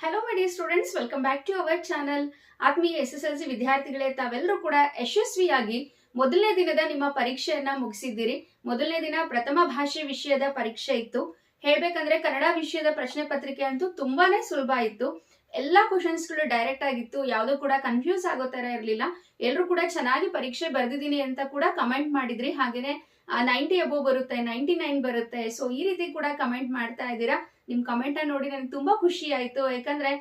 Hello my dear students welcome back to our channel ಆತ್ಮೀಯ S S L C ವಿದ್ಯಾರ್ಥಿಗಳೇ, ತಾವೆಲ್ಲರೂ ಕೂಡ ಯಶಸ್ವಿಯಾಗಿ ಮೊದಲನೇ ದಿನದ ನಿಮ್ಮ ಪರೀಕ್ಷೆಯನ್ನ ಮುಗಿಸಿದ್ದೀರಿ. ಮೊದಲನೇ ದಿನ ಪ್ರಥಮ ಭಾಷೆ ವಿಷಯದ ಪರೀಕ್ಷೆ ಇತ್ತು. ಹೇಳ್ಬೇಕಂದ್ರೆ ಕನ್ನಡ ವಿಷಯದ ಪ್ರಶ್ನೆ ಪತ್ರಿಕೆ ಅಂತೂ ತುಂಬಾನೇ ಸುಲಭ ಇತ್ತು. ಎಲ್ಲಾ ಕ್ವಶನ್ಸ್ಗಳು ಡೈರೆಕ್ಟ್ ಆಗಿತ್ತು. ಯಾವುದು ಕೂಡ ಕನ್ಫ್ಯೂಸ್ ಆಗೋ ತರ ಇರಲಿಲ್ಲ. ಎಲ್ಲರೂ ಕೂಡ ಚೆನ್ನಾಗಿ ಪರೀಕ್ಷೆ ಬರೆದಿದ್ದೀನಿ ಅಂತ ಕೂಡ ಕಮೆಂಟ್ ಮಾಡಿದ್ರಿ. ಹಾಗೇನೆ ನೈಂಟಿ ಅಬೋವ್ ಬರುತ್ತೆ ನೈಂಟಿ ನೈನ್ ಬರುತ್ತೆ. ಸೊ ಈ ರೀತಿ ಕೂಡ ಕಮೆಂಟ್ ಮಾಡ್ತಾ ಇದ್ದೀರಾ. ನಿಮ್ ಕಮೆಂಟ್ ನೋಡಿ ನನಗೆ ತುಂಬಾ ಖುಷಿ ಆಯ್ತು. ಯಾಕಂದ್ರೆ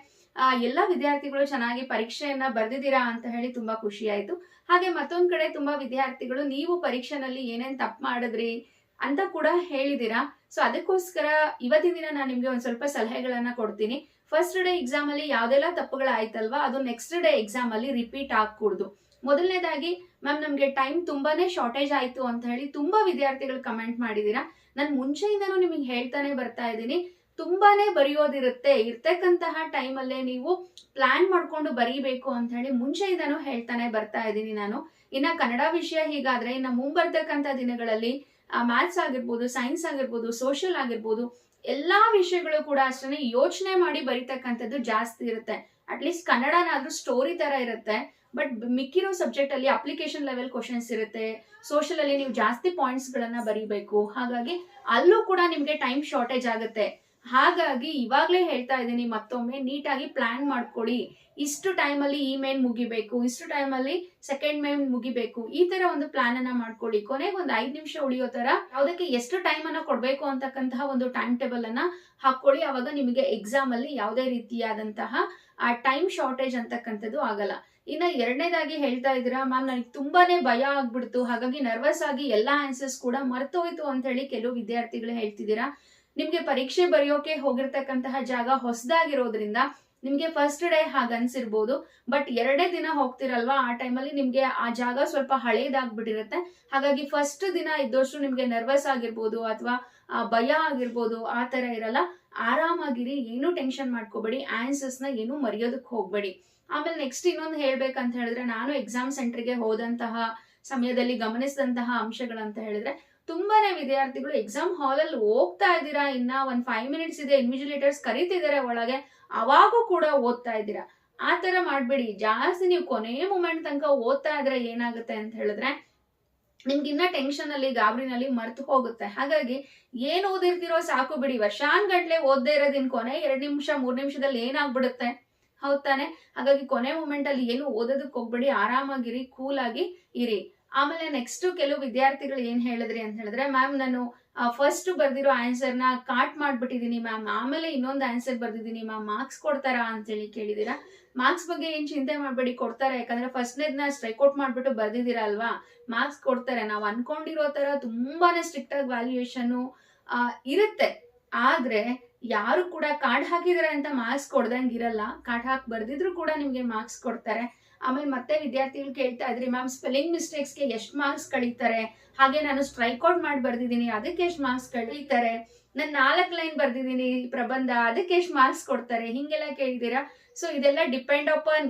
ಎಲ್ಲಾ ವಿದ್ಯಾರ್ಥಿಗಳು ಚೆನ್ನಾಗಿ ಪರೀಕ್ಷೆಯನ್ನ ಬರ್ದಿದ್ದೀರಾ ಅಂತ ಹೇಳಿ ತುಂಬಾ ಖುಷಿ ಆಯ್ತು. ಹಾಗೆ ಮತ್ತೊಂದ್ ಕಡೆ ತುಂಬಾ ವಿದ್ಯಾರ್ಥಿಗಳು, ನೀವು ಪರೀಕ್ಷೆನಲ್ಲಿ ಏನೇನ್ ತಪ್ಪು ಮಾಡಿದ್ರಿ ಅಂತ ಕೂಡ ಹೇಳಿದೀರಾ ಸೊ ಅದಕ್ಕೋಸ್ಕರ ಇವತ್ತಿನ ದಿನ ನಾನು ನಿಮ್ಗೆ ಒಂದ್ ಸ್ವಲ್ಪ ಸಲಹೆಗಳನ್ನ ಕೊಡ್ತೀನಿ. ಫಸ್ಟ್ ಡೇ ಎಕ್ಸಾಮ್ ಅಲ್ಲಿ ಯಾವ್ದೆಲ್ಲ ತಪ್ಪುಗಳಾಯ್ತಲ್ವಾ ಅದು ನೆಕ್ಸ್ಟ್ ಡೇ ಎಕ್ಸಾಮ್ ಅಲ್ಲಿ ರಿಪೀಟ್ ಆಗ್ಕೂಡ್ದು. ಮೊದಲನೇದಾಗಿ ಮ್ಯಾಮ್ ನಮ್ಗೆ ಟೈಮ್ ತುಂಬಾನೇ ಶಾರ್ಟೇಜ್ ಆಯ್ತು ಅಂತ ಹೇಳಿ ತುಂಬಾ ವಿದ್ಯಾರ್ಥಿಗಳು ಕಮೆಂಟ್ ಮಾಡಿದೀರಾ. ನಾನು ಮುಂಚೆಯಿಂದನೂ ನಿಮಗೆ ಹೇಳ್ತಾನೆ ಬರ್ತಾ ಇದ್ದೀನಿ. ತುಂಬಾನೇ ಬರೆಯೋದಿರುತ್ತೆ. ಇರ್ತಕ್ಕಂತಹ ಟೈಮಲ್ಲೇ ನೀವು ಪ್ಲಾನ್ ಮಾಡ್ಕೊಂಡು ಬರೀಬೇಕು ಅಂತ ಹೇಳಿ ಮುಂಚೆಯಿಂದನೂ ಹೇಳ್ತಾನೆ ಬರ್ತಾ ಇದ್ದೀನಿ ನಾನು. ಇನ್ನ ಕನ್ನಡ ವಿಷಯ ಹೀಗಾದ್ರೆ ಇನ್ನ ಮುಂಬರ್ತಕ್ಕಂಥ ದಿನಗಳಲ್ಲಿ ಮ್ಯಾಥ್ಸ್ ಆಗಿರ್ಬೋದು ಸೈನ್ಸ್ ಆಗಿರ್ಬೋದು ಸೋಷಿಯಲ್ ಆಗಿರ್ಬೋದು ಎಲ್ಲಾ ವಿಷಯಗಳು ಕೂಡ ಅಷ್ಟೇ ಯೋಚನೆ ಮಾಡಿ ಬರಿತಕ್ಕಂಥದ್ದು ಜಾಸ್ತಿ ಇರುತ್ತೆ. ಅಟ್ಲೀಸ್ಟ್ ಕನ್ನಡನಾದ್ರೂ ಸ್ಟೋರಿ ತರ ಇರುತ್ತೆ. ಬಟ್ ಮಿಕ್ಕಿರೋ ಸಬ್ಜೆಕ್ಟ್ ಅಲ್ಲಿ ಅಪ್ಲಿಕೇಶನ್ ಲೆವೆಲ್ ಕ್ವಶನ್ಸ್ ಇರುತ್ತೆ. ಸೋಷಿಯಲ್ ಅಲ್ಲಿ ನೀವು ಜಾಸ್ತಿ ಪಾಯಿಂಟ್ಸ್ ಗಳನ್ನ ಬರೀಬೇಕು. ಹಾಗಾಗಿ ಅಲ್ಲೂ ಕೂಡ ನಿಮ್ಗೆ ಟೈಮ್ ಶಾರ್ಟೇಜ್ ಆಗುತ್ತೆ. ಹಾಗಾಗಿ ಇವಾಗ್ಲೇ ಹೇಳ್ತಾ ಇದ್ದೀನಿ ಮತ್ತೊಮ್ಮೆ ನೀಟಾಗಿ ಪ್ಲಾನ್ ಮಾಡ್ಕೊಳ್ಳಿ. ಇಷ್ಟು ಟೈಮಲ್ಲಿ ಈ ಮೇನ್ ಮುಗಿಬೇಕು, ಇಷ್ಟು ಟೈಮಲ್ಲಿ ಸೆಕೆಂಡ್ ಮೇನ್ ಮುಗಿಬೇಕು, ಈ ತರ ಒಂದು ಪ್ಲಾನ್ ಅನ್ನ ಮಾಡ್ಕೊಳ್ಳಿ. ಕೊನೆಗೆ ಒಂದು ಐದು ನಿಮಿಷ ಉಳಿಯೋ ತರ ಯಾವುದಕ್ಕೆ ಎಷ್ಟು ಟೈಮ್ ಅನ್ನ ಕೊಡ್ಬೇಕು ಅಂತಕ್ಕಂತಹ ಒಂದು ಟೈಮ್ ಟೇಬಲ್ ಅನ್ನ ಹಾಕೊಳ್ಳಿ. ಅವಾಗ ನಿಮಗೆ ಎಕ್ಸಾಮ್ ಅಲ್ಲಿ ಯಾವುದೇ ರೀತಿಯಾದಂತಹ, ಆ ಟೈಮ್ ಶಾರ್ಟೇಜ್ ಅಂತಕ್ಕಂಥದ್ದು ಆಗಲ್ಲ. ಇನ್ನ ಎರಡನೇದಾಗಿ ಹೇಳ್ತಾ ಇದ್ದೀರಾ ಮ್ಯಾಮ್ ನನಗೆ ತುಂಬಾನೇ ಭಯ ಆಗ್ಬಿಡ್ತು. ಹಾಗಾಗಿ ನರ್ವಸ್ ಆಗಿ ಎಲ್ಲಾ ಆನ್ಸರ್ಸ್ ಕೂಡ ಮರ್ತೋಯ್ತು ಅಂತ ಹೇಳಿ ಕೆಲವು ವಿದ್ಯಾರ್ಥಿಗಳು ಹೇಳ್ತಿದ್ದೀರಾ. ನಿಮ್ಗೆ ಪರೀಕ್ಷೆ ಬರೆಯೋಕೆ ಹೋಗಿರ್ತಕ್ಕಂತಹ ಜಾಗ ಹೊಸದಾಗಿರೋದ್ರಿಂದ ನಿಮ್ಗೆ ಫಸ್ಟ್ ಡೇ ಹಾಗೆ ಅನ್ಸಿರ್ಬೋದು ಬಟ್ ಎರಡೇ ದಿನ ಹೋಗ್ತಿರಲ್ವಾ, ಆ ಟೈಮಲ್ಲಿ ನಿಮ್ಗೆ ಆ ಜಾಗ ಸ್ವಲ್ಪ ಹಳೇದಾಗ್ಬಿಟ್ಟಿರುತ್ತೆ. ಹಾಗಾಗಿ ಫಸ್ಟ್ ದಿನ ಇದ್ದಷ್ಟು ನಿಮ್ಗೆ ನರ್ವಸ್ ಆಗಿರ್ಬೋದು ಅಥವಾ ಭಯ ಆಗಿರ್ಬೋದು, ಆ ತರ ಇರಲ್ಲ. ಆರಾಮಾಗಿರಿ, ಏನು ಟೆನ್ಷನ್ ಮಾಡ್ಕೋಬೇಡಿ. ಆನ್ಸರ್ಸ್ನ ಏನು ಮರೆಯೋದಕ್ಕೆ ಹೋಗ್ಬೇಡಿ. ಆಮೇಲೆ ನೆಕ್ಸ್ಟ್ ಇನ್ನೊಂದು ಹೇಳ್ಬೇಕಂತ ಹೇಳಿದ್ರೆ, ನಾನು ಎಕ್ಸಾಮ್ ಸೆಂಟರ್ಗೆ ಹೋದಂತಹ ಸಮಯದಲ್ಲಿ ಗಮನಿಸಿದಂತಹ ಅಂಶಗಳಂತ ಹೇಳಿದ್ರೆ ತುಂಬಾನೇ ವಿದ್ಯಾರ್ಥಿಗಳು ಎಕ್ಸಾಮ್ ಹಾಲ್ ಅಲ್ಲಿ ಹೋಗ್ತಾ ಇದ್ದೀರಾ? ಇನ್ನ ಒಂದ್ ಫೈವ್ ಮಿನಿಟ್ಸ್ ಇದೆ ಇನ್ವಿಜುಲೇಟರ್ಸ್ ಕರಿತಿದ್ದಾರೆ ಒಳಗೆ. ಅವಾಗೂ ಕೂಡ ಓದ್ತಾ ಇದ್ದೀರಾ? ಆ ತರ ಮಾಡ್ಬೇಡಿ. ಜಾಸ್ತಿ ನೀವು ಕೊನೆ ಮೂಮೆಂಟ್ ತನಕ ಓದ್ತಾ ಇದ್ರೆ ಏನಾಗುತ್ತೆ ಅಂತ ಹೇಳಿದ್ರೆ, ನಿಮ್ಗಿನ್ನ ಟೆನ್ಷನ್ ಅಲ್ಲಿ, ಗಾಬರಿನಲ್ಲಿ ಮರ್ತು ಹೋಗುತ್ತೆ. ಹಾಗಾಗಿ ಏನ್ ಓದಿರ್ತಿರೋ ಸಾಕು ಬಿಡಿ. ವರ್ಷಾನ್ ಗಂಟ್ಲೆ ಓದ್ದೇ ಇರೋದಿನ್ ಕೊನೆ ಎರಡ್ ನಿಮಿಷ, ಮೂರ್ ನಿಮಿಷದಲ್ಲಿ ಏನಾಗ್ಬಿಡುತ್ತೆ? ಹೌದ್ ತಾನೆ? ಹಾಗಾಗಿ ಕೊನೆ ಮೂಮೆಂಟ್ ಅಲ್ಲಿ ಏನು ಓದೋದಕ್ಕೆ ಹೋಗ್ಬೇಡಿ. ಆರಾಮಾಗಿರಿ ಕೂಲ್ ಆಗಿ ಇರಿ. ಆಮೇಲೆ ನೆಕ್ಸ್ಟ್ ಕೆಲವು ವಿದ್ಯಾರ್ಥಿಗಳು ಏನ್ ಹೇಳಿದ್ರಿ ಅಂತ ಹೇಳಿದ್ರೆ ಮ್ಯಾಮ್ ನಾನು ಫಸ್ಟ್ ಬರ್ದಿರೋ ಆನ್ಸರ್ನ ಕಾಟ್ ಮಾಡ್ಬಿಟ್ಟಿದೀನಿ ಮ್ಯಾಮ್ ಆಮೇಲೆ ಇನ್ನೊಂದು ಆನ್ಸರ್ ಬರ್ದಿದ್ದೀನಿ ಮ್ಯಾಮ್ ಮಾರ್ಕ್ಸ್ ಕೊಡ್ತಾರಾ? ಅಂತೇಳಿ ಕೇಳಿದೀರಾ? ಮಾರ್ಕ್ಸ್ ಬಗ್ಗೆ ಏನ್ ಚಿಂತೆ ಮಾಡ್ಬೇಡಿ, ಕೊಡ್ತಾರೆ. ಯಾಕಂದ್ರೆ ಫಸ್ಟ್ನೇದ್ನ ಸ್ಟ್ರೈಕ್ಔಟ್ ಮಾಡಿಬಿಟ್ಟು ಮಾಡ್ಬಿಟ್ಟು ಬರ್ದಿದ್ದೀರಾ ಅಲ್ವಾ? ಮಾರ್ಕ್ಸ್ ಕೊಡ್ತಾರೆ. ನಾವು ಅನ್ಕೊಂಡಿರೋ ತರ ತುಂಬಾನೇ ಸ್ಟ್ರಿಕ್ಟ್ ಆಗಿ ವ್ಯಾಲ್ಯೂಯೇಷನ್ ಇರುತ್ತೆ. ಆದ್ರೆ ಯಾರು ಕೂಡ ಕಾರ್ಡ್ ಹಾಕಿದಾರೆ ಅಂತ ಮಾರ್ಕ್ಸ್ ಕೊಡ್ದಂಗೆ ಇರಲ್ಲ. ಕಾರ್ಡ್ ಹಾಕಿ ಬರ್ದಿದ್ರು ಕೂಡ ನಿಮ್ಗೆ ಮಾರ್ಕ್ಸ್ ಕೊಡ್ತಾರೆ. ಆಮೇಲೆ ಮತ್ತೆ ವಿದ್ಯಾರ್ಥಿಗಳು ಕೇಳ್ತಾ ಇದ್ರಿ, ಮ್ಯಾಮ್ ಸ್ಪೆಲ್ಲಿಂಗ್ ಮಿಸ್ಟೇಕ್ಸ್ಗೆ ಎಷ್ಟು ಮಾರ್ಕ್ಸ್ ಕಳೀತಾರೆ? ಹಾಗೆ ನಾನು ಸ್ಟ್ರೈಕ್ ಔಟ್ ಮಾಡಿ ಬರ್ದಿದ್ದೀನಿ, ಅದಕ್ಕೆ ಎಷ್ಟು ಮಾರ್ಕ್ಸ್ ಕಳೀತಾರೆ? ನಾನು ನಾಲ್ಕು ಲೈನ್ ಬರ್ದಿದ್ದೀನಿ, ಪ್ರಬಂಧ, ಅದಕ್ಕೆ ಎಷ್ಟು ಮಾರ್ಕ್ಸ್ ಕೊಡ್ತಾರೆ? ಹಿಂಗೆಲ್ಲ ಕೇಳಿದ್ದೀರಾ ಸೊ ಇದೆಲ್ಲ ಡಿಪೆಂಡ್ ಅಪಾನ್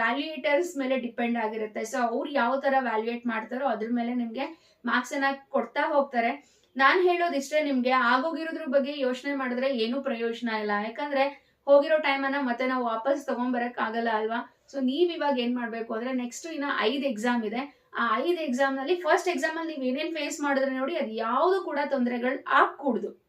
ವ್ಯಾಲ್ಯೂಯೇಟರ್ಸ್ ಮೇಲೆ ಡಿಪೆಂಡ್ ಆಗಿರುತ್ತೆ. ಸೊ ಅವ್ರು ಯಾವ ತರ ವ್ಯಾಲ್ಯೂಯೇಟ್ ಮಾಡ್ತಾರೋ ಅದ್ರ ಮೇಲೆ ನಿಮ್ಗೆ ಮಾರ್ಕ್ಸ್ ಅನ್ನ ಕೊಡ್ತಾ ಹೋಗ್ತಾರೆ. ನಾನ್ ಹೇಳೋದಿಷ್ಟೇ ನಿಮ್ಗೆ, ಆಗೋಗಿರೋದ್ರ ಬಗ್ಗೆ ಯೋಚನೆ ಮಾಡಿದ್ರೆ ಏನು ಪ್ರಯೋಜನ ಇಲ್ಲ. ಯಾಕಂದ್ರೆ ಹೋಗಿರೋ ಟೈಮನ್ನ ಮತ್ತೆ ನಾವು ವಾಪಸ್ ತಗೊಂಡ್ಬರಕ್ ಆಗಲ್ಲ ಅಲ್ವಾ? ಸೊ ನೀವ್ ಇವಾಗ ಏನ್ ಮಾಡ್ಬೇಕು ಅಂದ್ರೆ ನೆಕ್ಸ್ಟ್ ಇನ್ನ ಐದ್ ಎಕ್ಸಾಮ್ ಇದೆ. ಆ ಐದ್ ಎಕ್ಸಾಮ್ನಲ್ಲಿ ಫಸ್ಟ್ ಎಕ್ಸಾಮ್ ಅಲ್ಲಿ ನೀವ್ ಏನೇನ್ ಫೇಸ್ ಮಾಡಿದ್ರೆ ನೋಡಿ ಅದು ಯಾವ್ದು ಕೂಡ ತೊಂದರೆಗಳು ಆಗ್ಕೂಡ್ದು.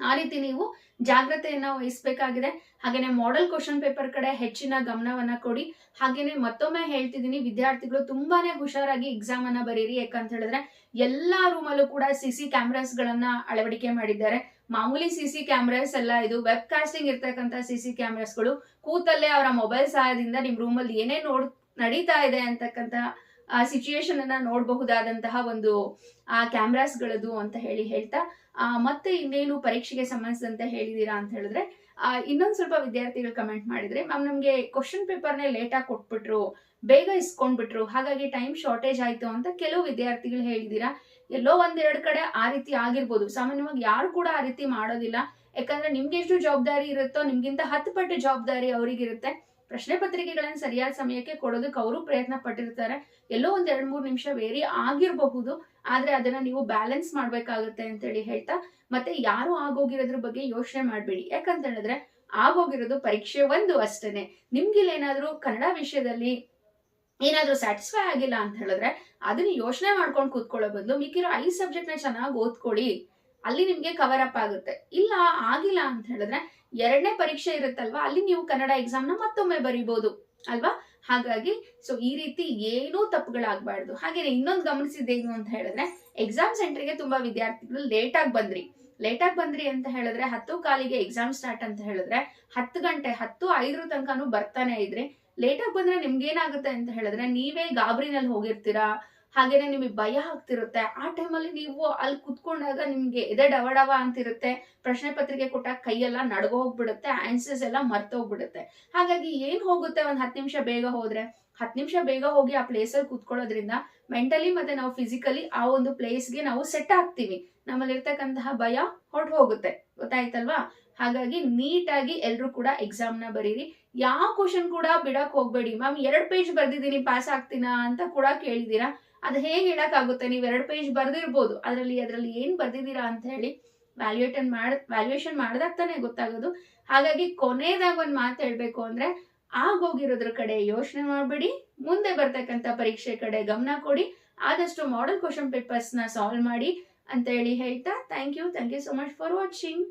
ಆ ರೀತಿ ನೀವು ಜಾಗ್ರತೆಯನ್ನ ವಹಿಸ್ಬೇಕಾಗಿದೆ. ಹಾಗೇನೆ ಮಾಡೆಲ್ ಕ್ವಶನ್ ಪೇಪರ್ ಕಡೆ ಹೆಚ್ಚಿನ ಗಮನವನ್ನ ಕೊಡಿ. ಹಾಗೇನೆ ಮತ್ತೊಮ್ಮೆ ಹೇಳ್ತಿದ್ದೀನಿ, ವಿದ್ಯಾರ್ಥಿಗಳು ತುಂಬಾನೇ ಹುಷಾರಾಗಿ ಎಕ್ಸಾಮ್ ಅನ್ನ ಬರೀರಿ. ಯಾಕಂತ ಹೇಳಿದ್ರೆ ಎಲ್ಲಾ ರೂಮಲ್ಲೂ ಕೂಡ ಸಿ ಸಿ ಕ್ಯಾಮ್ರಾಸ್ ಗಳನ್ನ ಅಳವಡಿಕೆ ಮಾಡಿದ್ದಾರೆ. ಮಾಮೂಲಿ ಸಿ ಸಿ ಕ್ಯಾಮ್ರಾಸ್ ಎಲ್ಲ ಇದು. ವೆಬ್ ಕಾಸ್ಟಿಂಗ್ ಇರ್ತಕ್ಕಂಥ ಸಿ ಸಿ ಕ್ಯಾಮ್ರಾಸ್ಗಳು ಕೂತಲ್ಲೇ ಅವರ ಮೊಬೈಲ್ ಸಹಾಯದಿಂದ ನಿಮ್ ರೂಮಲ್ಲಿ ಏನೇ ನೋಡ್ ನಡೀತಾ ಇದೆ ಅಂತಕ್ಕಂಥ ಆ ಸಿಚುಯೇಷನ್ ಅನ್ನ ನೋಡಬಹುದಾದಂತಹ ಒಂದು, ಆ ಕ್ಯಾಮ್ರಾಸ್ಗಳದು ಅಂತ ಹೇಳಿ ಹೇಳ್ತಾ ಮತ್ತೆ ಇನ್ನೇನು ಪರೀಕ್ಷೆಗೆ ಸಂಬಂಧಿಸಿದಂತೆ ಹೇಳಿದೀರಾ ಅಂತ ಹೇಳಿದ್ರೆ ಇನ್ನೊಂದ್ ಸ್ವಲ್ಪ ವಿದ್ಯಾರ್ಥಿಗಳು ಕಮೆಂಟ್ ಮಾಡಿದ್ರೆ ಮ್ಯಾಮ್ ನಮ್ಗೆ ಕ್ವಶನ್ ಪೇಪರ್ನೇ ಲೇಟ್ ಆಗಿ ಕೊಟ್ಬಿಟ್ರು, ಬೇಗ ಇಸ್ಕೊಂಡ್ಬಿಟ್ರು, ಹಾಗಾಗಿ ಟೈಮ್ ಶಾರ್ಟೇಜ್ ಆಯ್ತು ಅಂತ ಕೆಲವು ವಿದ್ಯಾರ್ಥಿಗಳು ಹೇಳಿದೀರಾ. ಎಲ್ಲೋ ಒಂದೆರಡು ಕಡೆ ಆ ರೀತಿ ಆಗಿರ್ಬೋದು. ಸಾಮಾನ್ಯವಾಗಿ ಯಾರು ಕೂಡ ಆ ರೀತಿ ಮಾಡೋದಿಲ್ಲ. ಯಾಕಂದ್ರೆ ನಿಮ್ಗೆ ಎಷ್ಟು ಜವಾಬ್ದಾರಿ ಇರುತ್ತೋ, ನಿಮ್ಗಿಂತ ಹತ್ತು ಪಟ್ಟು ಜವಾಬ್ದಾರಿ ಅವ್ರಿಗಿರುತ್ತೆ. ಪ್ರಶ್ನೆ ಪತ್ರಿಕೆಗಳನ್ನು ಸರಿಯಾದ ಸಮಯಕ್ಕೆ ಕೊಡೋದಕ್ಕೆ ಅವರು ಪ್ರಯತ್ನ ಪಟ್ಟಿರ್ತಾರೆ. ಎಲ್ಲೋ ಒಂದ್ ಎರಡ್ ಮೂರು ನಿಮಿಷ ವೇರಿ ಆಗಿರಬಹುದು, ಆದ್ರೆ ಅದನ್ನ ನೀವು ಬ್ಯಾಲೆನ್ಸ್ ಮಾಡ್ಬೇಕಾಗುತ್ತೆ ಅಂತೇಳಿ ಹೇಳ್ತಾ, ಮತ್ತೆ ಯಾರು ಆಗೋಗಿರೋದ್ರ ಬಗ್ಗೆ ಯೋಚನೆ ಮಾಡಬೇಡಿ. ಯಾಕಂತ ಹೇಳಿದ್ರೆ, ಆಗೋಗಿರೋದು ಪರೀಕ್ಷೆ ಒಂದು ಅಷ್ಟೇನೆ. ನಿಮ್ಗಿಲ್ಲೇನಾದ್ರೂ ಕನ್ನಡ ವಿಷಯದಲ್ಲಿ ಏನಾದ್ರೂ ಸ್ಯಾಟಿಸ್ಫೈ ಆಗಿಲ್ಲ ಅಂತ ಹೇಳಿದ್ರೆ, ಅದನ್ನ ಯೋಚನೆ ಮಾಡ್ಕೊಂಡು ಕೂತ್ಕೊಳ್ಳೋ ಬದಲು ಮಿಕ್ಕಿರೋ ಐದು ಸಬ್ಜೆಕ್ಟ್ನ ಚೆನ್ನಾಗಿ ಓದ್ಕೊಳ್ಳಿ. ಅಲ್ಲಿ ನಿಮ್ಗೆ ಕವರ್ ಅಪ್ ಆಗುತ್ತೆ. ಇಲ್ಲ, ಆಗಿಲ್ಲ ಅಂತ ಹೇಳಿದ್ರೆ ಎರಡನೇ ಪರೀಕ್ಷೆ ಇರುತ್ತಲ್ವಾ? ಅಲ್ಲಿ ನೀವು ಕನ್ನಡ ಎಕ್ಸಾಮ್ನ ಮತ್ತೊಮ್ಮೆ ಬರಿಬೋದು. ಅಲ್ವಾ? ಹಾಗಾಗಿ ಸೊ ಈ ರೀತಿ ಏನೂ ತಪ್ಪುಗಳಾಗಬಾರ್ದು. ಹಾಗೆ ಇನ್ನೊಂದು ಗಮನಿಸಿದ್ದೇನು ಅಂತ ಹೇಳಿದ್ರೆ ಎಕ್ಸಾಮ್ ಸೆಂಟರ್ಗೆ ತುಂಬಾ ವಿದ್ಯಾರ್ಥಿಗಳು ಲೇಟ್ ಆಗಿ ಬಂದ್ರಿ. ಲೇಟ್ ಬಂದ್ರಿ ಅಂತ ಹೇಳಿದ್ರೆ, ಹತ್ತು ಕಾಲಿಗೆ ಎಕ್ಸಾಮ್ ಸ್ಟಾರ್ಟ್ ಅಂತ ಹೇಳಿದ್ರೆ, ಹತ್ತು ಗಂಟೆ, ಹತ್ತು ಐದರ ತನಕನೂ ಬರ್ತಾನೆ ಇದ್ರಿ. ಲೇಟ್ ಆಗಿ ಬಂದ್ರೆ ನಿಮ್ಗೆ ಏನಾಗುತ್ತೆ ಅಂತ ಹೇಳಿದ್ರೆ, ನೀವೇ ಗಾಬರಿನಲ್ಲಿ ಹೋಗಿರ್ತೀರಾ? ಹಾಗೇನೆ ನಿಮಗೆ ಭಯ ಆಗ್ತಿರುತ್ತೆ. ಆ ಟೈಮಲ್ಲಿ ನೀವು ಅಲ್ಲಿ ಕುತ್ಕೊಂಡಾಗ ನಿಮ್ಗೆ ಎದೆ ಡವ ಡವ ಅಂತಿರುತ್ತೆ. ಪ್ರಶ್ನೆ ಪತ್ರಿಕೆ ಕೊಟ್ಟಾಗ ಕೈಯೆಲ್ಲ ನಡ್ಗೋಗ್ಬಿಡುತ್ತೆ ಆನ್ಸರ್ಸ್ ಎಲ್ಲ ಮರ್ತೋಗ್ಬಿಡುತ್ತೆ ಹಾಗಾಗಿ ಏನ್ ಹೋಗುತ್ತೆ ಒಂದ್ ಹತ್ತು ನಿಮಿಷ ಬೇಗ ಹೋದ್ರೆ? ಹತ್ತು ನಿಮಿಷ ಬೇಗ ಹೋಗಿ ಆ ಪ್ಲೇಸಲ್ಲಿ ಕೂತ್ಕೊಳ್ಳೋದ್ರಿಂದ ಮೆಂಟಲಿ ಮತ್ತೆ ನಾವು ಫಿಸಿಕಲಿ ಆ ಒಂದು ಪ್ಲೇಸ್ಗೆ ನಾವು ಸೆಟ್ ಆಗ್ತೀವಿ. ನಮ್ಮಲ್ಲಿ ಇರ್ತಕ್ಕಂತಹ ಭಯ ಹೊರಟು ಹೋಗುತ್ತೆ ಗೊತ್ತಾಯ್ತಲ್ವಾ? ಹಾಗಾಗಿ ನೀಟಾಗಿ ಎಲ್ಲರೂ ಕೂಡ ಎಕ್ಸಾಮ್ನ ಬರೀರಿ. ಯಾವ ಕ್ವಶನ್ ಕೂಡ ಬಿಡಕ್ ಹೋಗ್ಬೇಡಿ. ಮ್ಯಾಮ್, ಎರಡು ಪೇಜ್ ಬರ್ದಿದ್ದೀನಿ ಪಾಸ್ ಆಗ್ತೀನಾ ಅಂತ ಕೂಡ ಕೇಳಿದೀರಾ ಅದು ಹೇಗೆ ಹೇಳಕ್ ಆಗುತ್ತೆ ನೀವು ಎರಡು ಪೇಜ್ ಬರ್ದಿರ್ಬೋದು. ಅದರಲ್ಲಿ ಅದರಲ್ಲಿ ಏನ್ ಬರ್ದಿದ್ದೀರಾ ಅಂತ ಹೇಳಿ ವ್ಯಾಲ್ಯೂಯೇಟನ್ ಮಾಡ್ ವ್ಯಾಲ್ಯೂಯೇಷನ್ ಮಾಡಿದಾಗ ತಾನೇ ಗೊತ್ತಾಗೋದು. ಹಾಗಾಗಿ ಕೊನೆಯದಾಗ ಒಂದ್ ಮಾತು ಹೇಳ್ಬೇಕು ಅಂದ್ರೆ, ಆಗೋಗಿರೋದ್ರ ಕಡೆ ಯೋಚನೆ ಮಾಡಬೇಡಿ. ಮುಂದೆ ಬರ್ತಕ್ಕಂಥ ಪರೀಕ್ಷೆ ಕಡೆ ಗಮನ ಕೊಡಿ. ಆದಷ್ಟು ಮಾಡೆಲ್ ಕ್ವಶನ್ ಪೇಪರ್ಸ್ನ ಸಾಲ್ವ್ ಮಾಡಿ ಅಂತ ಹೇಳಿ ಹೇಳ್ತಾ thank you thank you so much for watching